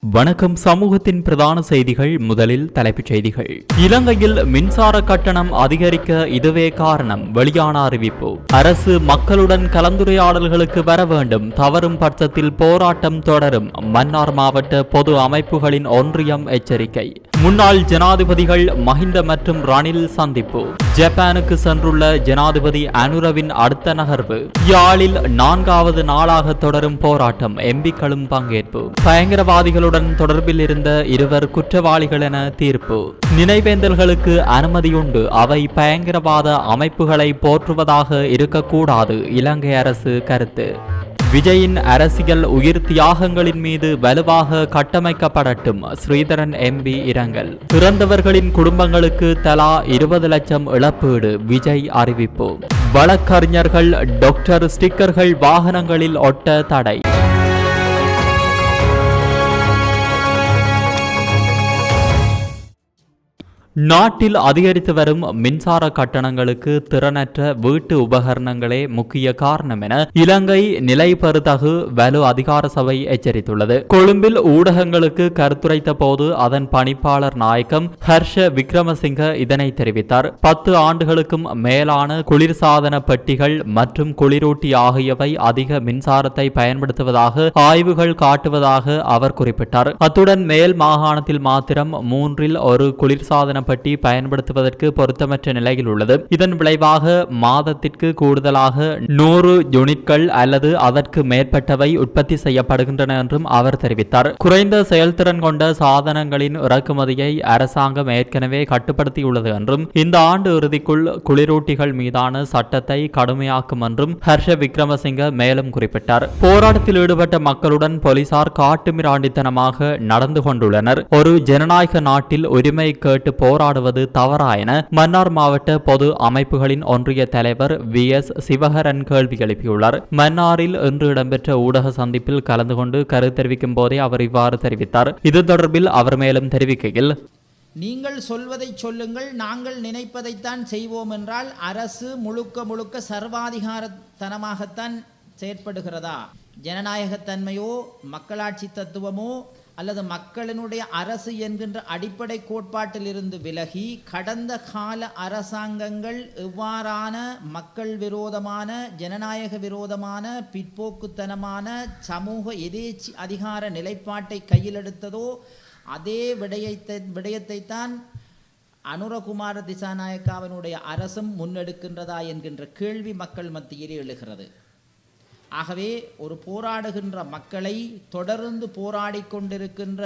வணக்கம். சமூகத்தின் பிரதான செய்திகள் முதலில் தலைப்புச் செய்திகள். இலங்கையில் மின்சார கட்டணம் அதிகரிக்க இதுவே காரணம் வெளியான அறிவிப்பு. அரசு மக்களுடன் கலந்துரையாடல்களுக்கு வர வேண்டும் தவறும் பட்சத்தில் போராட்டம் தொடரும் மன்னார் மாவட்ட பொது அமைப்புகளின் ஒன்றியம் எச்சரிக்கை. முன்னாள் ஜனாதிபதிகள் மஹிந்த மற்றும் ரணில் சந்திப்பு. ஜப்பானுக்கு சென்றுள்ள ஜனாதிபதி அனுரவின் அடுத்த நகர்வு. யாழில் நான்காவது நாளாக தொடரும் போராட்டம் எம்பிக்களும் பங்கேற்பு. பயங்கரவாதிகளுடன் தொடர்பில் இருந்த இருவர் குற்றவாளிகள் என தீர்ப்பு. நினைவேந்தல்களுக்கு அனுமதியுண்டு. அவை பயங்கரவாத அமைப்புகளை போற்றுவதாக இருக்கக்கூடாது இலங்கை அரசு கருத்து. விஜயின் அரசியல் உயிர் தியாகங்களின் மீது வலுவாக கட்டமைக்கப்படட்டும் ஸ்ரீதரன் எம்பி இரங்கல். பிறந்தவர்களின் குடும்பங்களுக்கு தலா இருபது லட்சம் இழப்பீடு விஜய் அறிவிப்பு. வழக்கறிஞர்கள் டாக்டர் ஸ்டிக்கர்கள் வாகனங்களில் ஒட்ட தடை. நாட்டில் அதிகரித்து வரும் மின்சார கட்டணங்களுக்கு திறனற்ற வீட்டு உபகரணங்களே முக்கிய காரணம் என இலங்கை நிலைபெறுதகு வலு அதிகார சபை எச்சரித்துள்ளது. கொழும்பில் ஊடகங்களுக்கு கருத்துரைத்த போது அதன் பணிப்பாளர் நாயகம் ஹர்ஷ விக்ரமசிங்க இதனை தெரிவித்தார். பத்து ஆண்டுகளுக்கும் மேலான குளிர்சாதன பெட்டிகள் மற்றும் குளிரூட்டி ஆகியவை அதிக மின்சாரத்தை பயன்படுத்துவதாக ஆய்வுகள் காட்டுவதாக அவர் குறிப்பிட்டார். அத்துடன் மேல் மாகாணத்தில் மாத்திரம் மூன்றில் ஒரு குளிர்சாதன பெட்டி பயன்படுத்துவதற்கு பொருத்தமற்ற நிலையில் உள்ளது. இதன் விளைவாக மாதத்திற்கு கூடுதலாக நூறு யூனிட்கள் அல்லது அதற்கு மேற்பட்டவை உற்பத்தி செய்யப்படுகின்றன என்றும் அவர் தெரிவித்தார். குறைந்த செயல்திறன் கொண்ட சாதனங்களின் இறக்குமதியை அரசாங்கம் ஏற்கனவே கட்டுப்படுத்தியுள்ளது என்றும் இந்த ஆண்டு இறுதிக்குள் குளிரூட்டிகள் மீதான சட்டத்தை கடுமையாக்கும் என்றும் ஹர்ஷ விக்ரமசிங்க மேலும் குறிப்பிட்டார். போராட்டத்தில் ஈடுபட்ட மக்களுடன் போலீசார் காட்டுமிராண்டித்தனமாக நடந்து கொண்டுள்ளனர். ஒரு ஜனநாயக நாட்டில் உரிமை கேட்டு போர் போராடுவது தவறா என மன்னார் மாவட்ட பொது அமைப்புகளின் ஒன்றிய தலைவர் வி. எஸ். சிவகரன் கேள்வி எழுப்பியுள்ளார். மன்னாரில் இன்று இடம்பெற்ற ஊடக சந்திப்பில் கலந்து கொண்டு கருத்து தெரிவிக்கும் போதே அவர் இவ்வாறு தெரிவித்தார். இது தொடர்பில் அவர் மேலும் தெரிவிக்கையில் நீங்கள் சொல்வதை சொல்லுங்கள் நாங்கள் நினைப்பதைத்தான் செய்வோம் என்றால் அரசு முழுக்க முழுக்க சர்வாதிகாரத்தனமாகத்தான் செயற்படுகிறதா? ஜனநாயகத்தன்மையோ மக்களாட்சி தத்துவமோ அல்லது மக்களினுடைய அரசு என்கின்ற அடிப்படை கோட்பாட்டிலிருந்து விலகி கடந்த கால அரசாங்கங்கள் எவ்வாறான மக்கள் விரோதமான ஜனநாயக விரோதமான பிற்போக்குத்தனமான சமூக எதேச்சி அதிகார நிலைப்பாட்டை கையில் எடுத்ததோ அதே விடயத்தை விடயத்தைத்தான் அனுரகுமார திசாநாயக்காவினுடைய அரசும் முன்னெடுக்கின்றதா என்கின்ற கேள்வி மக்கள் மத்தியிலே எழுகிறது. ஆகவே ஒரு போராடுகின்ற மக்களை தொடர்ந்து போராடி கொண்டிருக்கின்ற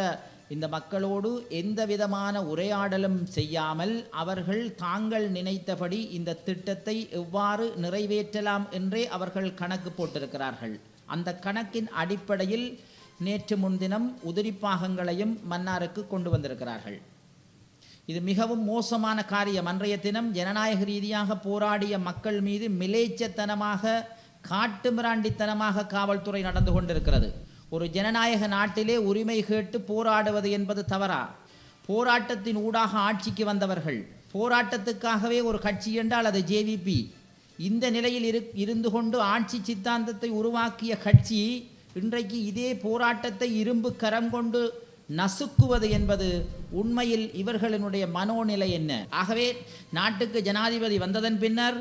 இந்த மக்களோடு எந்த விதமான உரையாடலும் செய்யாமல் அவர்கள் தாங்கள் நினைத்தபடி இந்த திட்டத்தை எவ்வாறு நிறைவேற்றலாம் என்றே அவர்கள் கணக்கு போட்டிருக்கிறார்கள். அந்த கணக்கின் அடிப்படையில் நேற்று முன்தினம் உதிரிப்பாகங்களையும் மன்னாருக்கு கொண்டு வந்திருக்கிறார்கள். இது மிகவும் மோசமான காரியம். அன்றைய தினம் ஜனநாயக ரீதியாக போராடிய மக்கள் மீது மிலேச்சத்தனமாக காட்டுமிராண்டித்தனமாக காவல்துறை நடந்து கொண்டிருக்கிறது. ஒரு ஜனநாயக நாட்டிலே உரிமை கேட்டு போராடுவது என்பது தவறா? போராட்டத்தின் ஊடாக ஆட்சிக்கு வந்தவர்கள் போராட்டத்துக்காகவே ஒரு கட்சி என்றால் அது ஜேவிபி இந்த நிலையில் இரு இருந்து கொண்டு ஆட்சி சித்தாந்தத்தை உருவாக்கிய கட்சி இன்றைக்கு இதே போராட்டத்தை இரும்பு கரம் கொண்டு நசுக்குவது என்பது உண்மையில் இவர்களினுடைய மனோநிலை என்ன? ஆகவே நாட்டுக்கு ஜனாதிபதி வந்ததன் பின்னர்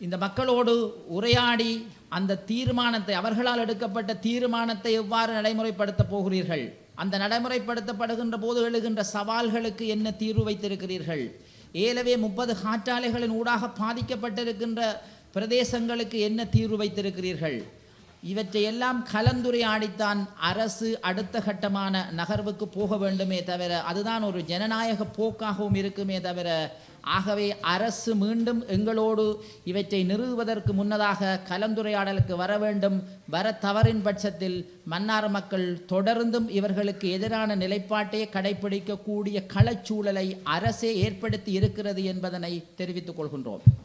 இந்த மக்களோடு உரையாடி அந்த தீர்மானத்தை அவர்களால் எடுக்கப்பட்ட தீர்மானத்தை எவ்வாறு நடைமுறைப்படுத்தப் போகிறீர்கள்? அந்த நடைமுறைப்படுத்தப்படுகின்ற போது எழுகின்ற சவால்களுக்கு என்ன தீர்வு வைத்திருக்கிறீர்கள்? ஏலவே முப்பது காற்றாலைகளின் ஊடாக பாதிக்கப்பட்டிருக்கின்ற பிரதேசங்களுக்கு என்ன தீர்வு வைத்திருக்கிறீர்கள்? இவற்றையெல்லாம் கலந்துரையாடித்தான் அரசு அடுத்த கட்டமான நகர்வுக்கு போக வேண்டுமே தவிர அதுதான் ஒரு ஜனநாயக போக்காகவும் இருக்குமே தவிர ஆகவே அரசு மீண்டும் எங்களோடு இவற்றை நிறுவுவதற்கு முன்னதாக கலந்துரையாடலுக்கு வர வேண்டும். வர தவறின் பட்சத்தில் மன்னார் மக்கள் தொடர்ந்தும் இவர்களுக்கு எதிரான நிலைப்பாட்டையே கடைபிடிக்கக்கூடிய களச்சூழலை அரசே ஏற்படுத்தி இருக்கிறது என்பதனை தெரிவித்துக் கொள்கின்றோம்.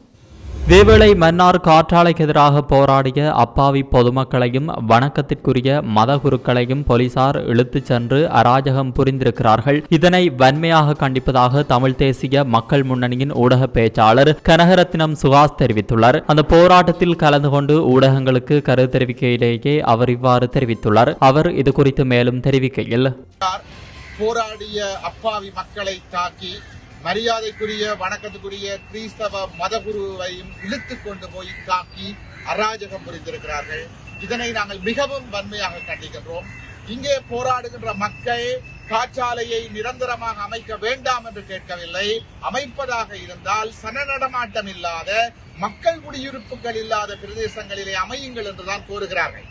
வேவேளை மன்னார் காற்றாலைக்கு எதிராக போராடிய அப்பாவி பொதுமக்களையும் வணக்கத்திற்குரிய மதகுருக்களையும் போலீசார் இழுத்துச் சென்று அராஜகம் புரிந்திருக்கிறார்கள். இதனை வன்மையாக கண்டிப்பதாக தமிழ் தேசிய மக்கள் முன்னணியின் ஊடக பேச்சாளர் கனகரத்னம் சுகாஸ் தெரிவித்துள்ளார். அந்த போராட்டத்தில் கலந்து கொண்டு ஊடகங்களுக்கு கருத்து தெரிவிக்கையிலேயே அவர் இவ்வாறு தெரிவித்துள்ளார். அவர் இது குறித்து மேலும் தெரிவிக்கையில் போராடிய அப்பாவி மக்களை தாக்கி மரியாதைக்குரிய வணக்கத்துக்குரிய கிறிஸ்தவ மதகுருவையும் இழுத்து கொண்டு போய் தாக்கி அராஜகம் புரிந்திருக்கிறார்கள். இதனை நாங்கள் மிகவும் வன்மையாக கண்டிக்கின்றோம். இங்கே போராடுகின்ற மக்கள் காற்றாலையை நிரந்தரமாக அமைக்க வேண்டாம் என்று கேட்கவில்லை. அமைப்பதாக இருந்தால் சன நடமாட்டம் இல்லாத மக்கள் குடியிருப்புகள் இல்லாத பிரதேசங்களிலே அமையுங்கள் என்றுதான் கோருகிறார்கள்.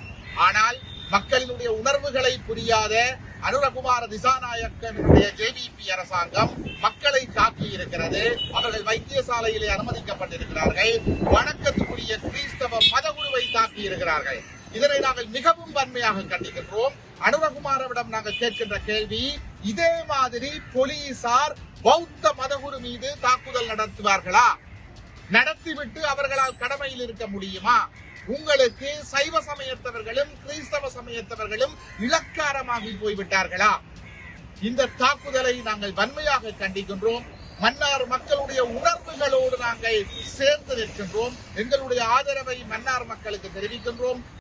ஆனால் மக்களினுடைய உணர்வுகளை புரியாத அனுரகுமார திசாநாயக்கனுடைய ஜேவிபி அரசாங்கம் மக்களை தாக்கி இருக்கிறது. அவர்கள் வைத்தியசாலையிலே அனுமதிக்கப்பட்டிருக்கிறார்கள். வணக்கத்துக்குரிய கிறிஸ்தவ மதகுருவை தாக்கி இருக்கிறார்கள். இதனை நாங்கள் மிகவும் வன்மையாக கண்டிக்கின்றோம். அனுரகுமாரவிடம் நாங்கள் கேட்கின்ற கேள்வி இதே மாதிரி போலீசார் பௌத்த மதகுரு மீது தாக்குதல் நடத்துவார்களா? நடத்திவிட்டு அவர்களால் கடமையில் இருக்க முடியுமா? உங்களுக்கு சைவ சமயத்தவர்களும் கிறிஸ்தவ சமயத்தவர்களும் இலக்காரமாகி போய்விட்டார்களா? இந்த தாக்குதலை நாங்கள் வன்மையாக கண்டிக்கின்றோம். மன்னார் மக்களுடைய உணர்வுகளோடு நாங்கள் சேர்ந்து நிற்கின்றோம். எங்களுடைய ஆதரவை மன்னார் மக்களுக்கு தெரிவிக்கின்றோம்.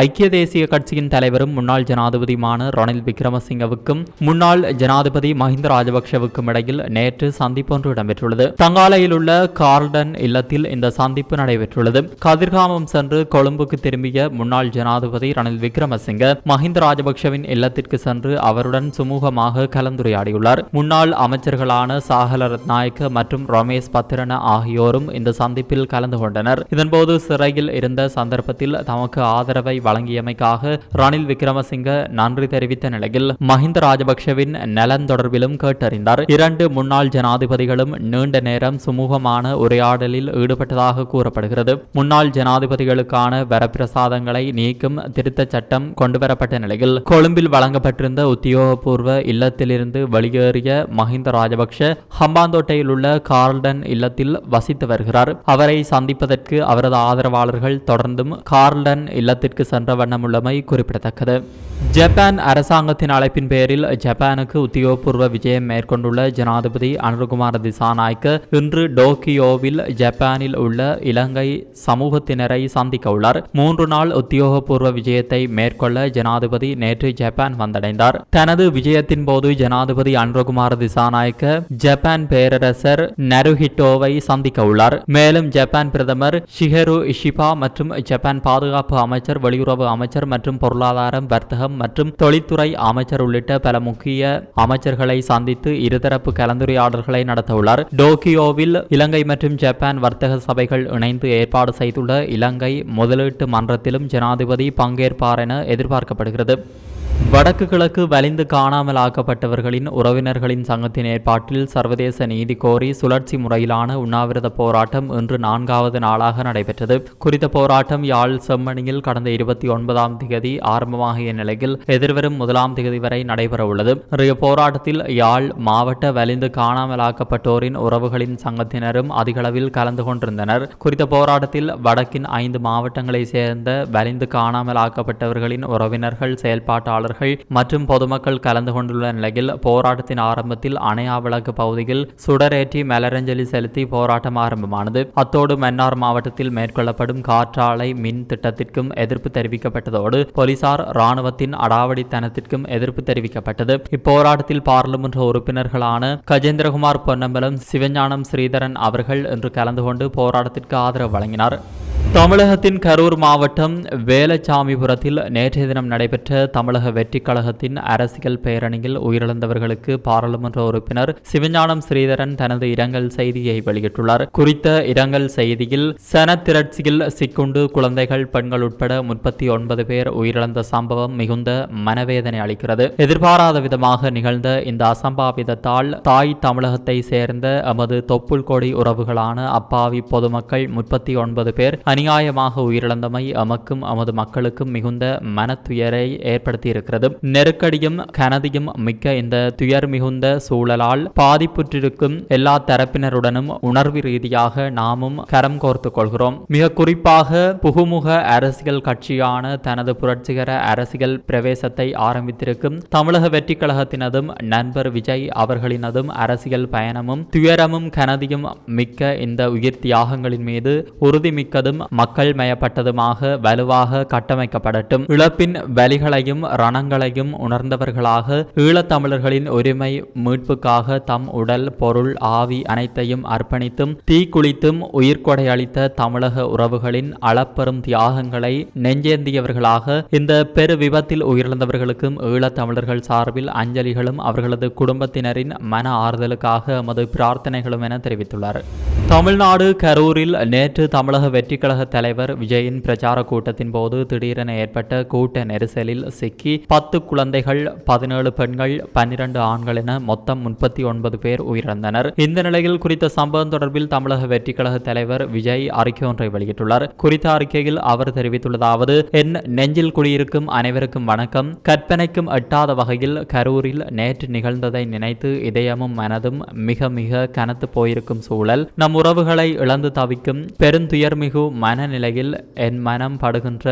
ஐக்கிய தேசிய கட்சியின் தலைவரும் முன்னாள் ஜனாதிபதியுமான ரணில் விக்ரமசிங்கவுக்கும் முன்னாள் ஜனாதிபதி மஹிந்த ராஜபக்ஷவுக்கும் இடையில் நேற்று சந்திப்பொன்று இடம்பெற்றுள்ளது. தங்காலையில் உள்ள கார்டன் இல்லத்தில் இந்த சந்திப்பு நடைபெற்றுள்ளது. கதிர்காமம் சென்று கொழும்புக்கு திரும்பிய முன்னாள் ஜனாதிபதி ரணில் விக்ரமசிங்க மஹிந்த ராஜபக்ஷவின் இல்லத்திற்கு சென்று அவருடன் சுமூகமாக கலந்துரையாடியுள்ளார். முன்னாள் அமைச்சர்களான சாகல ரத்நாயக்க மற்றும் ரமேஷ் பத்திரன ஆகியோரும் இந்த சந்திப்பில் கலந்து கொண்டனர். இதன்போது சிறையில் இருந்த சந்தர்ப்பத்தில் தமக்கு ஆதரவை வழங்கியமைக்காக ரணில் விக்ரமசிங்க நன்றி தெரிவித்த நிலையில் மஹிந்த ராஜபக்ஷவின் நலன் தொடர்பிலும் கேட்டறிந்தார். இரண்டு முன்னாள் ஜனாதிபதிகளும் நீண்ட நேரம் சுமூகமான உரையாடலில் ஈடுபட்டதாக கூறப்படுகிறது. முன்னாள் ஜனாதிபதிகளுக்கான வரப்பிரசாதங்களை நீக்கும் திருத்த சட்டம் கொண்டுவரப்பட்ட நிலையில் கொழும்பில் வழங்கப்பட்டிருந்த உத்தியோகபூர்வ இல்லத்திலிருந்து வெளியேறிய மஹிந்த ராஜபக்ஷ ஹம்பாந்தோட்டையில் உள்ள கார்ல்டன் இல்லத்தில் வசித்து வருகிறார். அவரை சந்திப்பதற்கு அவரது ஆதரவாளர்கள் தொடர்ந்தும் கார்ல்டன் இல்லத்திற்கு சென்ற வண்ணமுள்ளமை குறிப்பிடத்தக்கது. ஜப்பான் அரசாங்கத்தின் அழைப்பின் பேரில் ஜப்பானுக்கு உத்தியோகபூர்வ விஜயம் மேற்கொண்டுள்ள ஜனாதிபதி அனுர்குமார் திசாநாய்க்கு இன்று டோக்கியோவில் ஜப்பானில் உள்ள இலங்கை சமூகத்தினரை சந்திக்க உள்ளார் மூன்று நாள் உத்தியோகபூர்வ விஜயத்தை மேற்கொள்ள ஜனாதிபதி நேற்று ஜப்பான் வந்தடைந்தார் தனது விஜயத்தின் போது ஜனாதிபதி அனுர்குமார் திசாநாயக்க ஜப்பான் பேரரசர் நருஹிட்டோவை சந்திக்க உள்ளார் மேலும் ஜப்பான் பிரதமர் ஷிஹெரு இஷிபா மற்றும் ஜப்பான் பாதுகாப்பு அமைச்சர் வெளியுறவு அமைச்சர் மற்றும் பொருளாதாரம் வர்த்தக வர்த்தகம் மற்றும் தொழில்துறை அமைச்சர் உள்ளிட்ட பல முக்கிய அமைச்சர்களை சந்தித்து இருதரப்பு கலந்துரையாடல்களை நடத்தவுள்ளார். டோக்கியோவில் இலங்கை மற்றும் ஜப்பான் வர்த்தக சபைகள் இணைந்து ஏற்பாடு செய்துள்ள இலங்கை முதலீட்டு மன்றத்திலும் ஜனாதிபதி பங்கேற்பார் என எதிர்பார்க்கப்படுகிறது. வடக்கு கிழக்கு வலிந்து காணாமல் ஆக்கப்பட்டவர்களின் உறவினர்களின் சங்கத்தின் ஏற்பாட்டில் சர்வதேச நீதி கோரி சுழற்சி முறையிலான உண்ணாவிரத போராட்டம் இன்று நான்காவது நாளாக நடைபெற்றது. குறித்த போராட்டம் யாழ் செம்மணியில் கடந்த இருபத்தி ஒன்பதாம் திகதி ஆரம்பமாகிய நிலையில் எதிர்வரும் முதலாம் திகதி வரை நடைபெறவுள்ளது. இன்றைய போராட்டத்தில் யாழ் மாவட்ட வலிந்து காணாமல் ஆக்கப்பட்டோரின் உறவுகளின் சங்கத்தினரும் அதிகளவில் கலந்து கொண்டிருந்தனர். குறித்த போராட்டத்தில் வடக்கின் ஐந்து மாவட்டங்களைச் சேர்ந்த வலிந்து காணாமல் ஆக்கப்பட்டவர்களின் உறவினர்கள் செயல்பாட்டாளர்கள் மற்றும் பொதுமக்கள் கலந்து கொண்டுள்ள நிலையில் போராட்டத்தின் ஆரம்பத்தில் அணையா விளக்கு பகுதியில் சுடரேற்றி மலரஞ்சலி செலுத்தி போராட்டம் ஆரம்பமானது. அத்தோடு மன்னார் மாவட்டத்தில் மேற்கொள்ளப்படும் காற்றாலை மின் திட்டத்திற்கும் எதிர்ப்பு தெரிவிக்கப்பட்டதோடு போலீசார் ராணுவத்தின் அடாவடித்தனத்திற்கும் எதிர்ப்பு தெரிவிக்கப்பட்டது. இப்போராட்டத்தில் பாராளுமன்ற உறுப்பினர்களான கஜேந்திரகுமார் பொன்னம்பலம் சிவஞானம் ஸ்ரீதரன் அவர்கள் இன்று கலந்து கொண்டு போராட்டத்திற்கு ஆதரவு வழங்கினார். தமிழகத்தின் கரூர் மாவட்டம் வேலச்சாமிபுரத்தில் நேற்றைய தினம் நடைபெற்ற தமிழக வெற்றிக் கழகத்தின் அரசியல் பேரணியில் உயிரிழந்தவர்களுக்கு பாராளுமன்ற உறுப்பினர் சிவஞானம் ஸ்ரீதரன் தனது இரங்கல் செய்தியை வெளியிட்டுள்ளார். குறித்த இரங்கல் செய்தியில் சனத்திரட்சியில் சிக்குண்டு குழந்தைகள் பெண்கள் உட்பட முப்பத்தி ஒன்பது பேர் உயிரிழந்த சம்பவம் மிகுந்த மனவேதனை அளிக்கிறது. எதிர்பாராத விதமாக நிகழ்ந்த இந்த அசம்பாவிதத்தால் தாய் தமிழகத்தை சேர்ந்த எமது தொப்புள் கொடி உறவுகளான அப்பாவி பொதுமக்கள் முப்பத்தி ஒன்பது பேர் அநியாயமாக உயிரிழந்தமை எமக்கும் நமது மக்களுக்கும் மிகுந்த மனத்துயரை ஏற்படுத்தியிருக்கிறது. நெருக்கடியும் கனதியும் மிக்க இந்த துயர் மிகுந்த சூழலால் பாதிப்புற்றிருக்கும் எல்லா தரப்பினருடனும் உணர்வு ரீதியாக நாமும் கரம் கோர்த்து கொள்கிறோம். மிக குறிப்பாக புகுமுக அரசியல் கட்சியான தனது புரட்சிகர அரசியல் பிரவேசத்தை ஆரம்பித்திருக்கும் தமிழக வெற்றி கழகத்தினதும் நண்பர் விஜய் அவர்களினதும் அரசியல் பயணமும் துயரமும் கனதியும் மிக்க இந்த உயிர் தியாகங்களின் மீது உறுதிமிக்கதும் மக்கள் மயப்பட்டதுமாக வலுவாக கட்டமைக்கப்படட்டும். இழப்பின் வலிகளையும் ரணங்களையும் உணர்ந்தவர்களாக ஈழத்தமிழர்களின் உரிமை மீட்புக்காக தம் உடல் பொருள் ஆவி அனைத்தையும் அர்ப்பணித்தும் தீக்குளித்தும் உயிர்கொடை அளித்த தமிழக உறவுகளின் அளப்பெரும் தியாகங்களை நெஞ்சேந்தியவர்களாக இந்த பெரு விபத்தில் உயிரிழந்தவர்களுக்கும் ஈழத்தமிழர்கள் சார்பில் அஞ்சலிகளும் அவர்களது குடும்பத்தினரின் மன ஆறுதலுக்காக எமது பிரார்த்தனைகளும் என தெரிவித்துள்ளார் தமிழ்நாடு கரூரில் நேற்று தமிழக வெற்றி தலைவர் விஜயின் பிரச்சார கூட்டத்தின் போது திடீரென ஏற்பட்ட கூட்ட நெரிசலில் சிக்கி பத்து குழந்தைகள் பதினேழு பெண்கள் பன்னிரண்டு ஆண்கள் என மொத்தம் முப்பத்தி ஒன்பது பேர் உயிரிழந்தனர். இந்த நிலையில் குறித்த சம்பவம் தொடர்பில் தமிழக வெற்றி கழக தலைவர் விஜய் அறிக்கை ஒன்றை வெளியிட்டுள்ளார். குறித்த அறிக்கையில் அவர் தெரிவித்துள்ளதாவது என் நெஞ்சில் குடியிருக்கும் அனைவருக்கும் வணக்கம். கற்பனைக்கும் எட்டாத வகையில் கரூரில் நேற்று நிகழ்ந்ததை நினைத்து இதயமும் மனதும் மிக மிக கனத்து போயிருக்கும் சூழல். நம் உறவுகளை இழந்து தவிக்கும் பெருந்துயர்மிகு மனநிலையில் என் மனம் படுகின்ற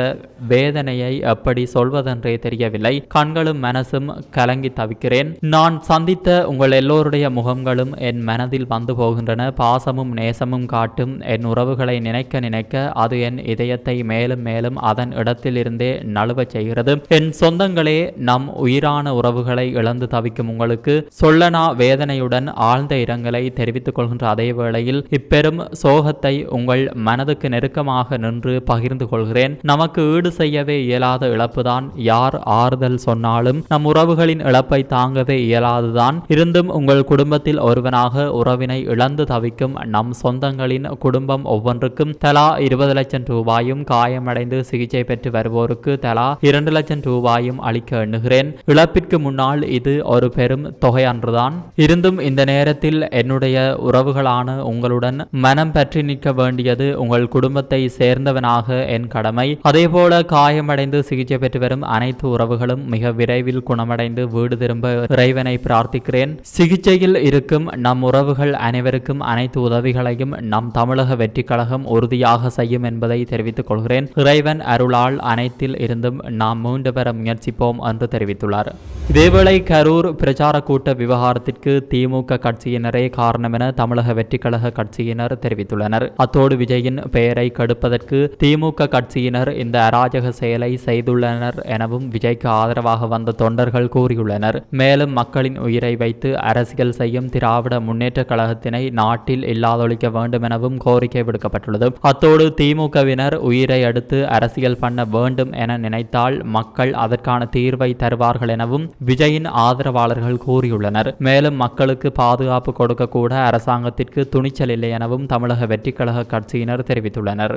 வேதனையை எப்படி சொல்வதென்றே தெரியவில்லை. கண்களும் மனசும் கலங்கி தவிக்கிறேன். நான் சந்தித்த உங்கள் எல்லோருடைய முகங்களும் என் மனதில் வந்து போகின்றன. பாசமும் நேசமும் காட்டும் என் உறவுகளை நினைக்க நினைக்க அது என் இதயத்தை மேலும் மேலும் அதன் இடத்திலிருந்தே நழுவச் செய்கிறது. என் சொந்தங்களே நம் உயிரான உறவுகளை இழந்து தவிக்கும் உங்களுக்கு சொல்லனா வேதனையுடன் ஆழ்ந்த இரங்கலை தெரிவித்துக் கொள்கின்ற அதே வேளையில் இப்பெரும் சோகத்தை உங்கள் மனதுக்கு நெருக்க நெருக்கமாக நின்று பகிர்ந்து கொள்கிறேன். நமக்கு ஈடு செய்யவே இயலாத இழப்புதான். யார் ஆறுதல் சொன்னாலும் நம் உறவுகளின் இழப்பை தாங்கவே இயலாதுதான். இருந்தும் உங்கள் குடும்பத்தில் ஒருவனாக உறவினை இழந்து தவிக்கும் நம் சொந்தங்களின் குடும்பம் ஒவ்வொன்றுக்கும் தலா இருபது லட்சம் ரூபாயும் காயமடைந்து சிகிச்சை பெற்று வருவோருக்கு தலா இரண்டு லட்சம் ரூபாயும் அளிக்க எண்ணுகிறேன். இழப்பிற்கு முன்னால் இது ஒரு பெரும் தொகை அன்றுதான். இருந்தும் இந்த நேரத்தில் என்னுடைய உறவுகளான உங்களுடன் மனம் பற்றி நிற்க வேண்டியது உங்கள் குடும்பத்தை குடும்பத்தை சேர்ந்தவனாக என் கடமை. அதேபோல காயமடைந்து சிகிச்சை பெற்று வரும் அனைத்து உறவுகளும் மிக விரைவில் குணமடைந்து வீடு திரும்ப இறைவனை பிரார்த்திக்கிறேன். சிகிச்சையில் இருக்கும் நம் உறவுகள் அனைவருக்கும் அனைத்து உதவிகளையும் நம் தமிழக வெற்றி கழகம் உறுதியாக செய்யும் என்பதை தெரிவித்துக் கொள்கிறேன். இறைவன் அருளால் அனைத்தில் இருந்தும் நாம் மீண்டு பெற முயற்சிப்போம் என்று தெரிவித்துள்ளார். இதேவேளை கரூர் பிரச்சார கூட்ட விவகாரத்திற்கு திமுக கட்சியினரே காரணம் என தமிழக வெற்றி கழக கட்சியினர் தெரிவித்துள்ளனர். அத்தோடு விஜயின் பெயரை கெடுப்பதற்கு திமுக கட்சியினர் இந்த அராஜக செயலை செய்துள்ளனர் எனவும் விஜய்க்கு ஆதரவாக வந்த தொண்டர்கள் கூறியுள்ளனர். மேலும் மக்களின் உயிரை வைத்து அரசியல் செய்யும் திராவிட முன்னேற்ற கழகத்தினை நாட்டில் இல்லாதொழிக்க வேண்டும் எனவும் கோரிக்கை விடுக்கப்பட்டுள்ளது. அத்தோடு திமுகவினர் உயிரை அடுத்து அரசியல் பண்ண வேண்டும் என நினைத்தால் மக்கள் அதற்கான தீர்வை தருவார்கள் எனவும் விஜயின் ஆதரவாளர்கள் கூறியுள்ளனர். மேலும் மக்களுக்கு பாதுகாப்பு கொடுக்க கூட அரசாங்கத்திற்கு துணிச்சல் இல்லை எனவும் தமிழக வெற்றிக்கழக கட்சியினர் தெரிவித்துள்ளனர்.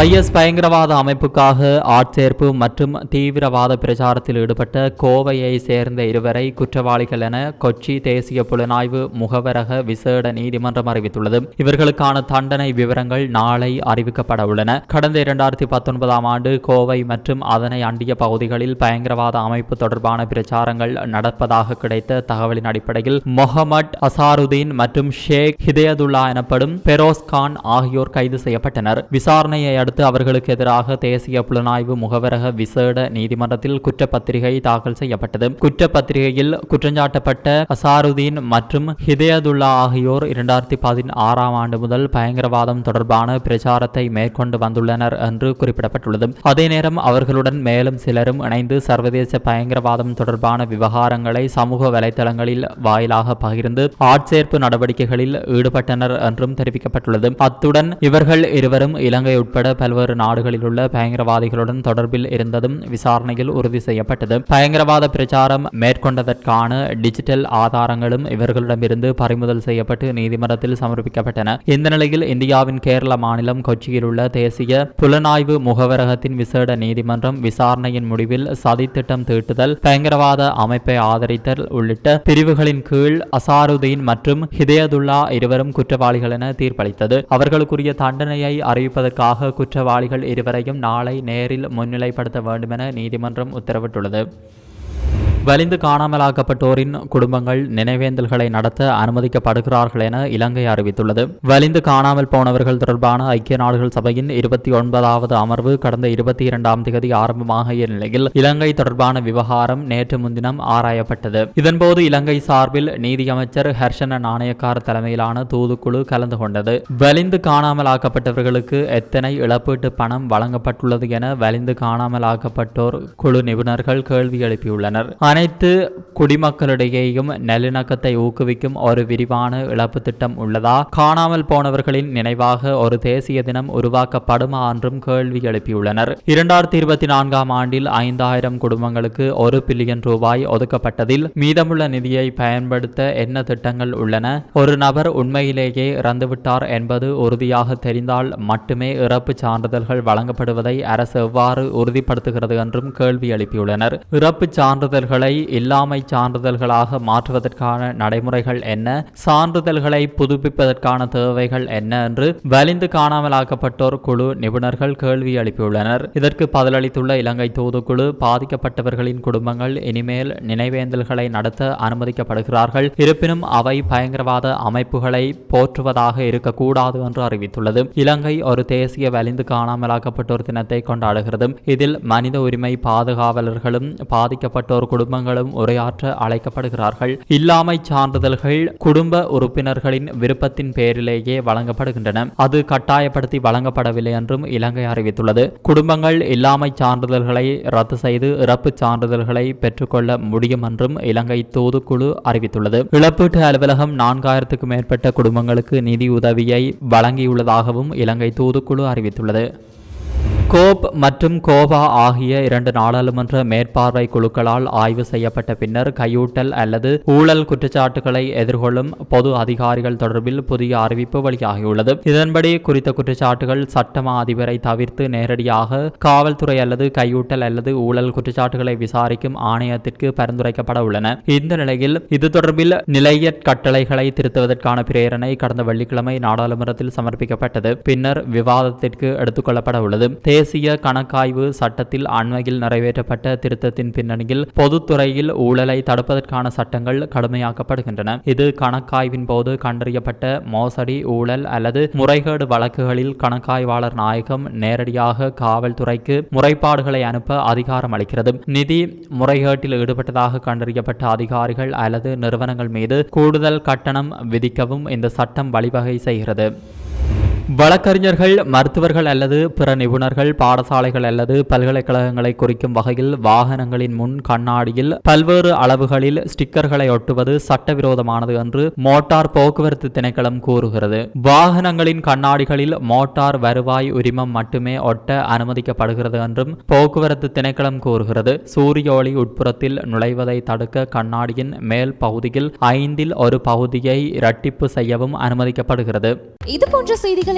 ஐஎஸ் பயங்கரவாத அமைப்புக்காக ஆட்சேர்ப்பு மற்றும் தீவிரவாத பிரச்சாரத்தில் ஈடுபட்ட கோவையை சேர்ந்த இருவரை குற்றவாளிகள் என கொச்சி தேசிய புலனாய்வு முகவரக விசேட நீதிமன்றம் அறிவித்துள்ளது. இவர்களுக்கான தண்டனை விவரங்கள் நாளை அறிவிக்கப்பட உள்ளன. கடந்த இரண்டாயிரத்தி பத்தொன்பதாம் ஆண்டு கோவை மற்றும் அதனை அண்டிய பகுதிகளில் பயங்கரவாத அமைப்பு தொடர்பான பிரச்சாரங்கள் நடப்பதாக கிடைத்த தகவலின் அடிப்படையில் மொஹமட் அசாருதீன் மற்றும் ஷேக் ஹிதயதுல்லா எனப்படும் பெரோஸ் கான் ஆகியோர் கைது செய்யப்பட்டனர். விசாரணையை அடுத்து அவர்களுக்கு எதிராக தேசிய புலனாய்வு முகவரக விசேட நீதிமன்றத்தில் குற்றப்பத்திரிகை தாக்கல் செய்யப்பட்டது. குற்றப்பத்திரிகையில் குற்றஞ்சாட்டப்பட்ட அசாருதீன் மற்றும் ஹிதயதுல்லா ஆகியோர் இரண்டாயிரத்தி பதினாறாம் ஆண்டு முதல் பயங்கரவாதம் தொடர்பான பிரச்சாரத்தை மேற்கொண்டு வந்துள்ளனர் என்று குறிப்பிடப்பட்டுள்ளது. அதே நேரம் அவர்களுடன் மேலும் சிலரும் இணைந்து சர்வதேச பயங்கரவாதம் தொடர்பான விவகாரங்களை சமூக வலைதளங்களில் வாயிலாக பகிர்ந்து ஆட்சேர்ப்பு நடவடிக்கைகளில் ஈடுபட்டனர் என்றும் தெரிவிக்கப்பட்டுள்ளது. அத்துடன் இவர்கள் இருவரும் இலங்கை உட்பட பல்வேறு நாடுகளில் உள்ள பயங்கரவாதிகளுடன் தொடர்பில் இருந்ததும் விசாரணையில் உறுதி செய்யப்பட்டது. பயங்கரவாத பிரச்சாரம் மேற்கொண்டதற்கான டிஜிட்டல் ஆதாரங்களும் இவர்களிடமிருந்து பறிமுதல் செய்யப்பட்டு நீதிமன்றத்தில் சமர்ப்பிக்கப்பட்டன. இந்த நிலையில் இந்தியாவின் கேரள மாநிலம் கொச்சியில் உள்ள தேசிய புலனாய்வு முகவரகத்தின் விசேட நீதிமன்றம் விசாரணையின் முடிவில் சதித்திட்டம் தீட்டுதல் பயங்கரவாத அமைப்பை ஆதரித்தல் உள்ளிட்ட பிரிவுகளின் கீழ் அசாருதீன் மற்றும் ஹிதயதுல்லா இருவரும் குற்றவாளிகள் என தீர்ப்பளித்தது. அவர்களுக்குரிய தண்டனையை அறிவிப்பதற்காக குற்றவாளிகள் இருவரையும் நாளை நேரில் முன்னிலைப்படுத்த வேண்டுமென நீதிமன்றம் உத்தரவிட்டுள்ளது. வலிந்து காணாமலாக்கப்பட்டோரின் குடும்பங்கள் நினைவேந்தல்களை நடத்த அனுமதிக்கப்படுகிறார்கள் என இலங்கை அறிவித்துள்ளது. வலிந்து காணாமல் போனவர்கள் தொடர்பான ஐக்கிய நாடுகள் சபையின் இருபத்தி ஒன்பதாவது அமர்வு கடந்த இருபத்தி இரண்டாம் தேதி ஆரம்பமாக நிலையில் இலங்கை தொடர்பான விவகாரம் நேற்று முன்தினம் ஆராயப்பட்டது. இதன்போது இலங்கை சார்பில் நீதியமைச்சர் ஹர்ஷன நாணயக்கார் தலைமையிலான தூதுக்குழு கலந்து கொண்டது. வலிந்து காணாமலாக்கப்பட்டவர்களுக்கு எத்தனை இழப்பீட்டு பணம் வழங்கப்பட்டுள்ளது என வலிந்து காணாமலாக்கப்பட்டோர் குழு நிபுணர்கள் கேள்வி எழுப்பியுள்ளனர். அனைத்து குடிமக்களிடையேயும் நல்லிணக்கத்தை ஊக்குவிக்கும் ஒரு விரிவான இழப்பு திட்டம் உள்ளதா? காணாமல் போனவர்களின் நினைவாக ஒரு தேசிய தினம் உருவாக்கப்படுமா என்றும் கேள்வி எழுப்பியுள்ளனர். இரண்டாயிரத்தி இருபத்தி நான்காம் ஆண்டில் ஐந்தாயிரம் குடும்பங்களுக்கு ஒரு பில்லியன் ரூபாய் ஒதுக்கப்பட்டதில் மீதமுள்ள நிதியை பயன்படுத்த என்ன திட்டங்கள் உள்ளன? ஒரு நபர் உண்மையிலேயே இறந்துவிட்டார் என்பது உறுதியாக தெரிந்தால் மட்டுமே இறப்பு சான்றிதழ்கள் வழங்கப்படுவதை அரசு எவ்வாறு உறுதிப்படுத்துகிறது என்றும் கேள்வி எழுப்பியுள்ளனர். இறப்பு சான்றிதழ்கள் இல்லாமை சான்றிதழ்களாக மாற்றுவதற்கான நடைமுறைகள் என்ன? சான்றிதழ்களை புதுப்பிப்பதற்கான தேவைகள் என்ன என்று வலிந்து காணாமலாக்கப்பட்டோர் குழு நிபுணர்கள் கேள்வி எழுப்பியுள்ளனர். இதற்கு பதிலளித்துள்ள இலங்கை தூதுக்குழு பாதிக்கப்பட்டவர்களின் குடும்பங்கள் இனிமேல் நினைவேந்தல்களை நடத்த அனுமதிக்கப்படுகிறார்கள். இருப்பினும் அவை பயங்கரவாத அமைப்புகளை போற்றுவதாக இருக்கக்கூடாது என்று அறிவித்துள்ளது. இலங்கை ஒரு தேசிய வலிந்து காணாமலாக்கப்பட்டோர் தினத்தை கொண்டாடுகிறது. இதில் மனித உரிமை பாதுகாவலர்களும் பாதிக்கப்பட்டோர் குடும்பங்களும் உரையாற்ற அழைக்கப்படுகிறார்கள். இல்லாமை சான்றிதழ்கள் குடும்ப உறுப்பினர்களின் விருப்பத்தின் பேரிலேயே வழங்கப்படுகின்றன. அது கட்டாயப்படுத்தி வழங்கப்படவில்லை என்றும் இலங்கை அறிவித்துள்ளது. குடும்பங்கள் இல்லாமை சான்றிதழ்களை ரத்து செய்து இறப்பு சான்றிதழ்களை பெற்றுக்கொள்ள முடியும் என்றும் இலங்கை தூதுக்குழு அறிவித்துள்ளது. இழப்பீட்டு அலுவலகம் நான்காயிரத்துக்கும் மேற்பட்ட குடும்பங்களுக்கு நிதி உதவியை வழங்கியுள்ளதாகவும் இலங்கை தூதுக்குழு அறிவித்துள்ளது. கோப் மற்றும் கோவா ஆகிய இரண்டு நாடாளுமன்ற மேற்பார்வை குழுக்களால் ஆய்வு செய்யப்பட்ட பின்னர் கையூட்டல் அல்லது ஊழல் குற்றச்சாட்டுகளை எதிர்கொள்ளும் பொது அதிகாரிகள் தொடர்பில் புதிய அறிவிப்பு வெளியாகியுள்ளது. இதன்படி குறித்த குற்றச்சாட்டுகள் சட்டமா அதிபரை தவிர்த்து நேரடியாக காவல்துறை அல்லது கையூட்டல் அல்லது ஊழல் குற்றச்சாட்டுகளை விசாரிக்கும் ஆணையத்திற்கு பரிந்துரைக்கப்பட உள்ளன. இந்த நிலையில் இது தொடர்பில் நிலைய கட்டளைகளை திருத்துவதற்கான பிரேரணை கடந்த வெள்ளிக்கிழமை நாடாளுமன்றத்தில் சமர்ப்பிக்கப்பட்டது. பின்னர் விவாதத்திற்கு எடுத்துக்கொள்ளப்பட உள்ளது. தேசிய கணக்காய்வு சட்டத்தில் அண்மையில் நிறைவேற்றப்பட்ட திருத்தத்தின் பின்னணியில் பொதுத்துறையில் ஊழலை தடுப்பதற்கான சட்டங்கள் கடுமையாக்கப்படுகின்றன. இது கணக்காய்வின் போது கண்டறியப்பட்ட மோசடி ஊழல் அல்லது முறைகேடு வழக்குகளில் கணக்காய்வாளர் நாயகம் நேரடியாக காவல்துறைக்கு முறைப்பாடுகளை அனுப்ப அதிகாரம் அளிக்கிறது. நிதி முறைகேட்டில் ஈடுபட்டதாக கண்டறியப்பட்ட அதிகாரிகள் அல்லது நிறுவனங்கள் மீது கூடுதல் கட்டணம் விதிக்கவும் இந்த சட்டம் வழிவகை செய்கிறது. வழக்கறிஞர்கள் மருத்துவர்கள் அல்லது பிற நிபுணர்கள் பாடசாலைகள் அல்லது பல்கலைக்கழகங்களை குறிக்கும் வகையில் வாகனங்களின் முன் கண்ணாடியில் பல்வேறு அளவுகளில் ஸ்டிக்கர்களை ஒட்டுவது சட்டவிரோதமானது என்று மோட்டார் போக்குவரத்து திணைக்களம் கூறுகிறது. வாகனங்களின் கண்ணாடிகளில் மோட்டார் வருவாய் உரிமம் மட்டுமே ஒட்ட அனுமதிக்கப்படுகிறது என்றும் போக்குவரத்து திணைக்களம் கூறுகிறது. சூரிய ஒளி உட்புறத்தில் நுழைவதை தடுக்க கண்ணாடியின் மேல் பகுதியில் ஐந்தில் ஒரு பகுதியை இரட்டிப்பு செய்யவும் அனுமதிக்கப்படுகிறது. இது போன்ற